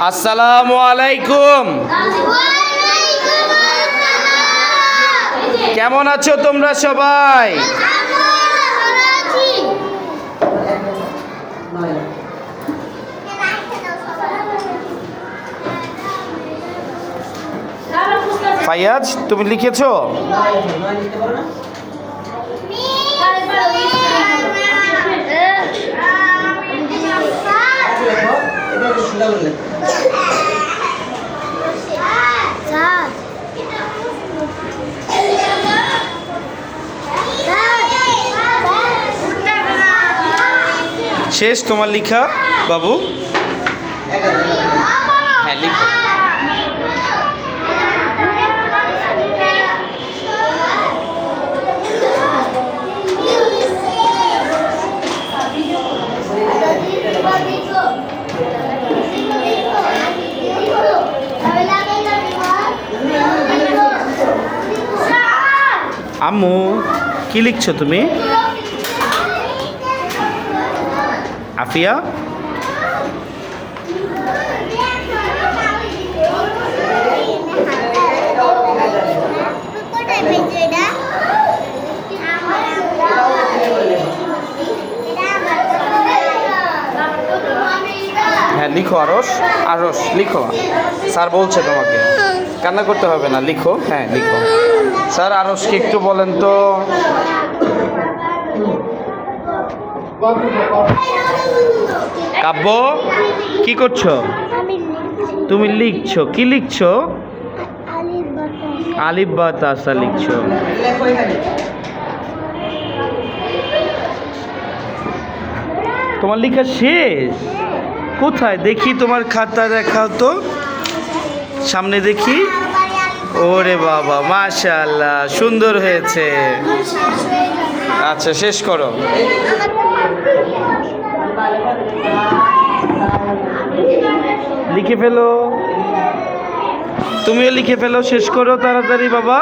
আসসালামু আলাইকুম কেমন আছো তোমরা সবাই ফাইয়াজ তুমি লিখেছো শেষ তোমার লিখা বাবু? হ্যাঁ লিখো। আম্মু কি লিখছো তুমি? আফিয়া? হ্যাঁ লিখো আরস আরস লিখো। স্যার বলছে তোমাকে। কান্না করতে হবে না লিখো। হ্যাঁ লিখো। স্যার আরসকে একটু বলেন তো। কাব্য কি করছ? তুমি লিখছো। কি লিখছো? আলিফ বা তাসা লিখছো। তোমার লেখা শেষ? কোথায়? দেখি তোমার খাতা দেখাও তো। সামনে দেখি। ওরে বাবা, মাশাআল্লাহ, সুন্দর হয়েছে। আচ্ছা শেষ করো। লিখে ফেলো। তুমিও লিখে ফেলো, শেষ করো তাড়াতাড়ি বাবা।